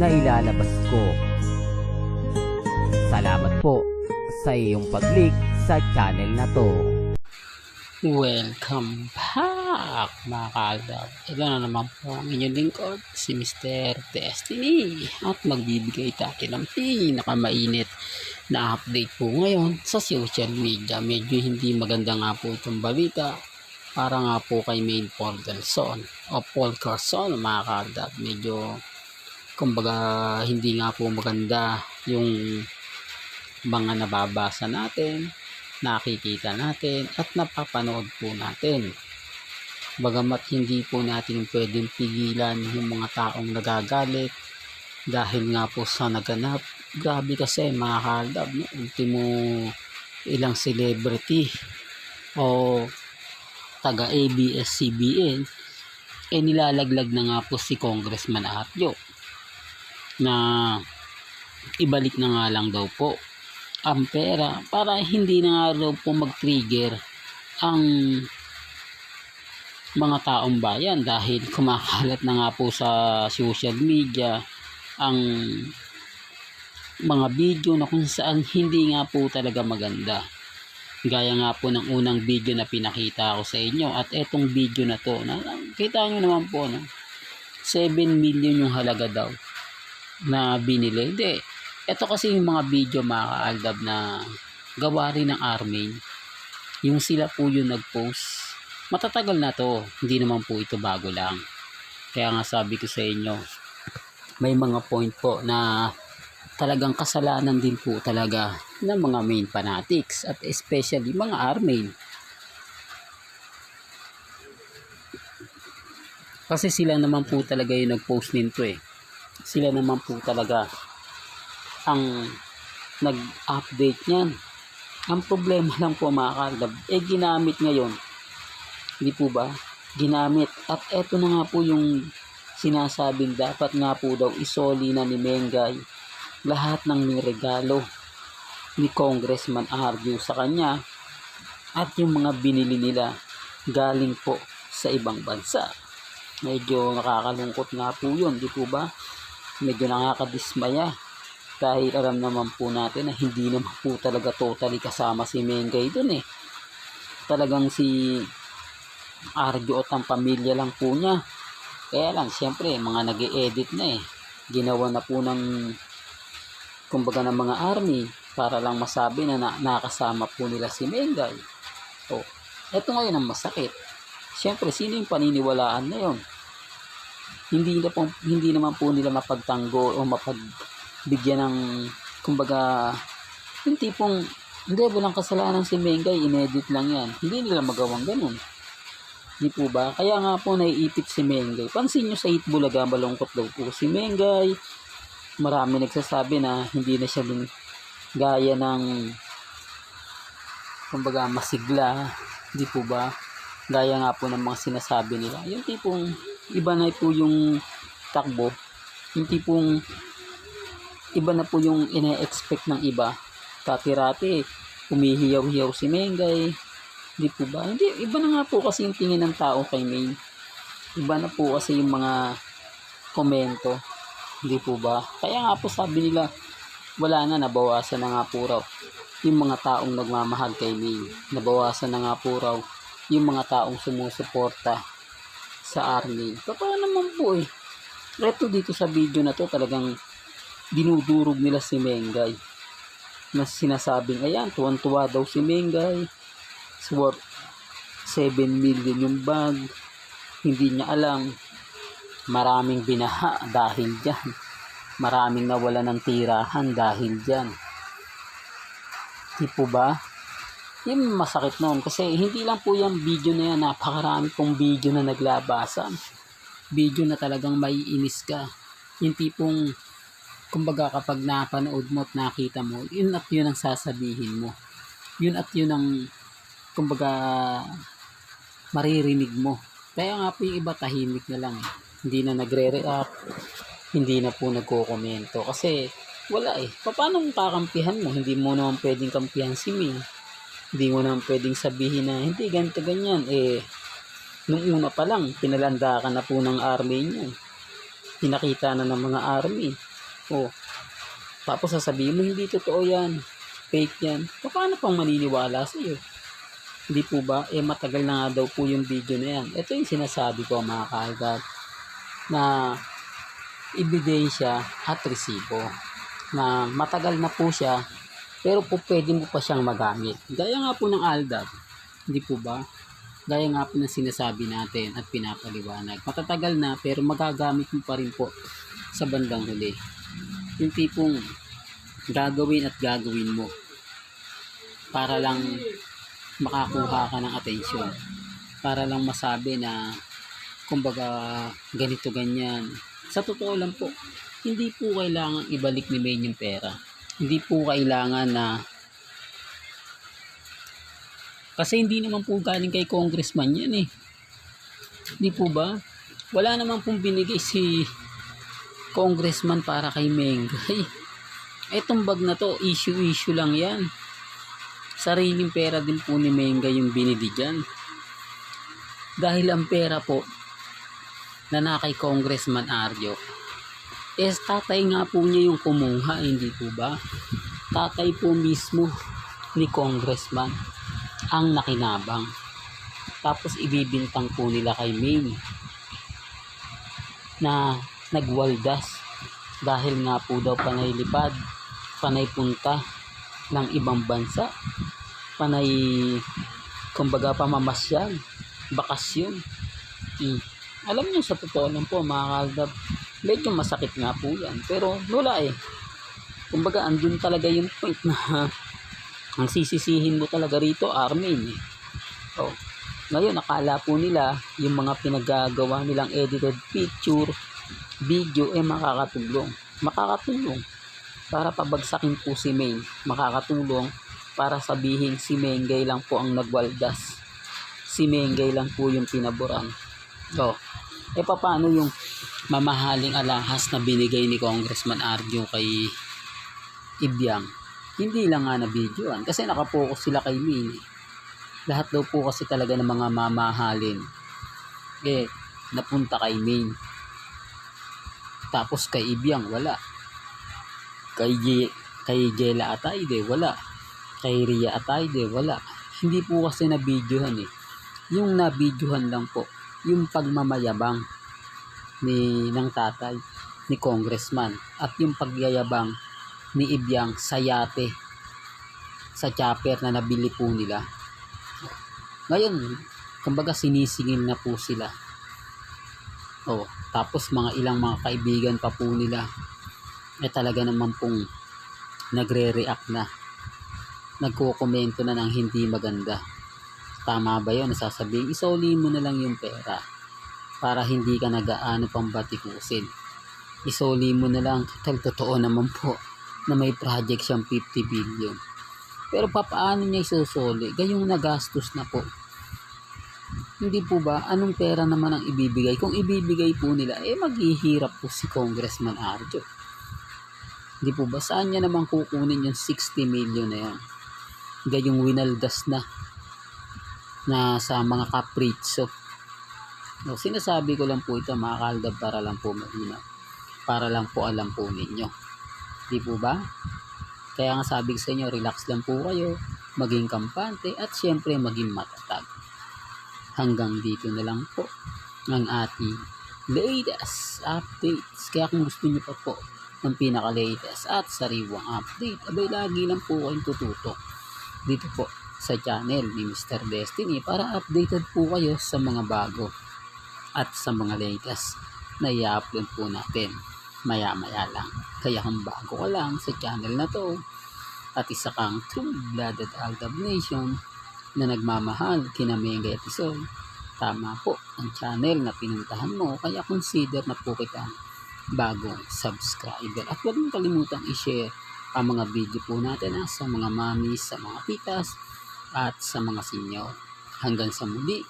na ilalabas ko. Salamat po sa iyong pag-click sa channel na to. Welcome back mga kaaldab. Ito na naman po ang inyong lingkod, si Mr. Destiny. At magbibigay tayo ng pinakamainit na update po ngayon sa social media. Medyo hindi maganda nga po itong balita para nga po kay Main Paul Delson o Paul Carson mga kaaldab. Medyo kumbaga hindi nga po maganda yung mga nababasa natin nakikita natin at napapanood po natin. Bagamat hindi po natin pwedeng pigilan yung mga taong nagagalit dahil nga po sa naganap. Grabe kasi mga kaldab, no? ultimo ilang celebrity o taga ABS-CBN eh nilalaglag na nga po si Congressman Arjo na ibalik na nga lang daw po ang pera para hindi na nga raw po mag-trigger ang mga taong bayan dahil kumakalat na nga po sa social media ang mga video na kung saan hindi nga po talaga maganda. Gaya nga po ng unang video na pinakita ko sa inyo at etong video na to, na, kita nyo naman po, no? 7 million yung halaga daw na binili. Hindi, ito kasi yung mga video mga kaaldab na gawa rin ng Armin. Yung sila po yung nag-post. Matatagal na to. Hindi naman po ito bago lang. Kaya nga sabi ko sa inyo, may mga point po na talagang kasalanan din po talaga ng mga main fanatics at especially mga Armin. Kasi sila naman po talaga yung nag-post nito eh. Sila naman po talaga ang nag-update niyan. Ang problema lang po mga kaldab, eh ginamit ngayon. Hindi po ba? Ginamit. At eto na nga po yung sinasabing dapat nga po daw isoli na ni Mengay lahat ng niregalo ni Congressman Arjo sa kanya at yung mga binili nila galing po sa ibang bansa. Medyo nakakalungkot nga po yun, di po ba? Medyo nakakadismaya dahil alam naman po natin na hindi naman po talaga totally kasama si Mengay dun eh. Talagang si Arjo at ang pamilya lang po niya. Kaya lang, siyempre, mga nag edit na eh. Ginawa na po ng kumbaga ng mga army para lang masabi na, na nakasama po nila si Mengay. O, eto ngayon ang masakit. Siyempre, sino yung paniniwalaan na yon? Hindi, na po, hindi naman po nila mapagtanggol o mapag bigyan ng kumbaga yung tipong hindi walang kasalanan si Mengay inedit lang yan. Hindi nila magawang ganun. Di po ba? Kaya nga po naiipit si Mengay. Pansin nyo sa Itbulaga malungkot daw po si Mengay. Marami nagsasabi na hindi na siya din gaya ng kumbaga masigla. Di po ba? Gaya nga po ng mga sinasabi nila. Yung tipong iba na po yung takbo yung tipong iba na po yung ine-expect ng iba. Dati-rati, umihiyaw-hiyaw si Mengay. Hindi po ba? Hindi, iba na nga po kasi yung tingin ng tao kay May. Iba na po kasi yung mga komento. Hindi po ba? Kaya nga po sabi nila, wala na, nabawasan na nga po raw yung mga taong nagmamahal kay May. Nabawasan na nga po raw yung mga taong sumusuporta sa army. Totoo naman po eh. Reto dito sa video na to talagang dinudurog nila si Mengay. Na sinasabing ayan tuwan-tuwa daw si Mengay. It's worth 7 million yung bag. Hindi niya alam. Maraming binaha dahil dyan. Maraming nawala ng tirahan dahil dyan. Di po ba yung masakit noon kasi hindi lang po yung video na yan napakarami pong video na naglabasan video na talagang maiinis ka yung tipong kumbaga kapag napanood mo at nakita mo, yun at yun ang sasabihin mo. Yun at yun ang, kumbaga, maririnig mo. Kaya nga po yung iba tahimik na lang eh. Hindi na nagre-react, hindi na po nagko-komento. Kasi wala eh. Paano kakampihan mo? Hindi mo naman pwedeng kampihan si Ming. Hindi mo naman pwedeng sabihin na hindi ganito ganyan. Eh, nung una pa lang, pinalanda ka na po ng army niyo. Pinakita na ng mga army. Oh. Tapos sasabihin mo, hindi totoo yan. Fake yan. Paano pang maniniwala sa iyo? Hindi po ba? Eh matagal na nga daw po yung video na yan. Ito yung sinasabi ko mga kaagad na ebidensya at resibo na matagal na po siya pero po pwede mo pa siyang magamit. Gaya nga po ng ALDAP, hindi po ba? Gaya nga po ng sinasabi natin at pinapaliwanag. Matatagal na pero magagamit mo pa rin po sa bandang huli. Yung tipong gagawin at gagawin mo para lang makakuha ka ng atensyon. Para lang masabi na kumbaga ganito ganyan. Sa totoo lang po, hindi po kailangan ibalik ni Maine yung pera. Hindi po kailangan na kasi hindi naman po galing kay congressman yan eh. Hindi po ba? Wala naman pong binigay si congressman para kay Mengay. Etong bag na to, issue-issue lang yan. Sariling pera din po ni Mengay yung binili dyan. Dahil ang pera po na na kay congressman Arjo, eh tatay nga po niya yung kumuha, hindi po ba? Tatay po mismo ni congressman ang nakinabang. Tapos ibibintang po nila kay May na nagwaldas dahil nga po daw panay lipad, panay punta ng ibang bansa, panay kumbaga pamamasyal, bakasyon. Hmm. Alam niyo sa totoo lang po mga kaldab, medyo masakit nga po yan. Pero wala eh. Kumbaga andun talaga yung point na ang sisisihin mo talaga rito, Armin. Eh. Oh. Ngayon, nakala po nila yung mga pinagagawa nilang edited picture, video, eh makakatulong. Makakatulong para pabagsakin po si Meng. Makakatulong para sabihin si Mengay lang po ang nagwaldas. Si Mengay lang po yung pinaboran. Oh. Eh paano yung mamahaling alahas na binigay ni Congressman Arjo kay Ibyang? Hindi lang nga na videoan kasi nakapokus sila kay Min. Lahat daw po kasi talaga ng mga mamahalin. Eh, napunta kay Min. Tapos kay Ibyang, wala. Kay, J- kay Jela Atayde, wala. Kay Ria Atayde, wala. Hindi po kasi na videohan eh. Yung na videohan lang po, yung pagmamayabang ni ng tatay ni congressman at yung pagyayabang ni Ibyang sa yate sa chopper na nabili po nila. Ngayon, kumbaga sinisingil na po sila. Oh, tapos mga ilang mga kaibigan pa po nila eh talaga naman pong nagre-react na. Nagko-komento na ng hindi maganda. Tama ba yun? Nasasabihin, isoli mo na lang yung pera para hindi ka nagaano pang batikusin. Isoli mo na lang, total totoo naman po na may project siyang 50 billion. Pero papaano niya isusoli? Gayong nagastos na po. Hindi po ba? Anong pera naman ang ibibigay? Kung ibibigay po nila, eh maghihirap po si Congressman Arjo. Hindi po ba? Saan niya naman kukunin yung 60 million na yan? Gayong winaldas na na sa mga kapritso. No, sinasabi ko lang po ito mga kaldab para lang po mahina. Para lang po alam po ninyo. Di po ba? Kaya nga sabi sa inyo, relax lang po kayo, maging kampante at syempre maging matatag. Hanggang dito na lang po ang ating latest updates. Kaya kung gusto niyo pa po ng pinaka-latest at sariwang update, abay lagi lang po kayong tututok dito po sa channel ni Mr. Destiny para updated po kayo sa mga bago at sa mga latest na i-upload po natin maya maya lang. Kaya kung bago ka lang sa channel na to at isa kang true-blooded Aldab Nation na nagmamahal kina Mega Episode, tama po ang channel na pinuntahan mo kaya consider na po kita bagong subscriber. At huwag mong kalimutang i-share ang mga video po natin ha, sa mga mamis, sa mga titas, at sa mga sinyo. Hanggang sa muli,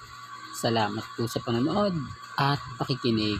salamat po sa panonood at pakikinig.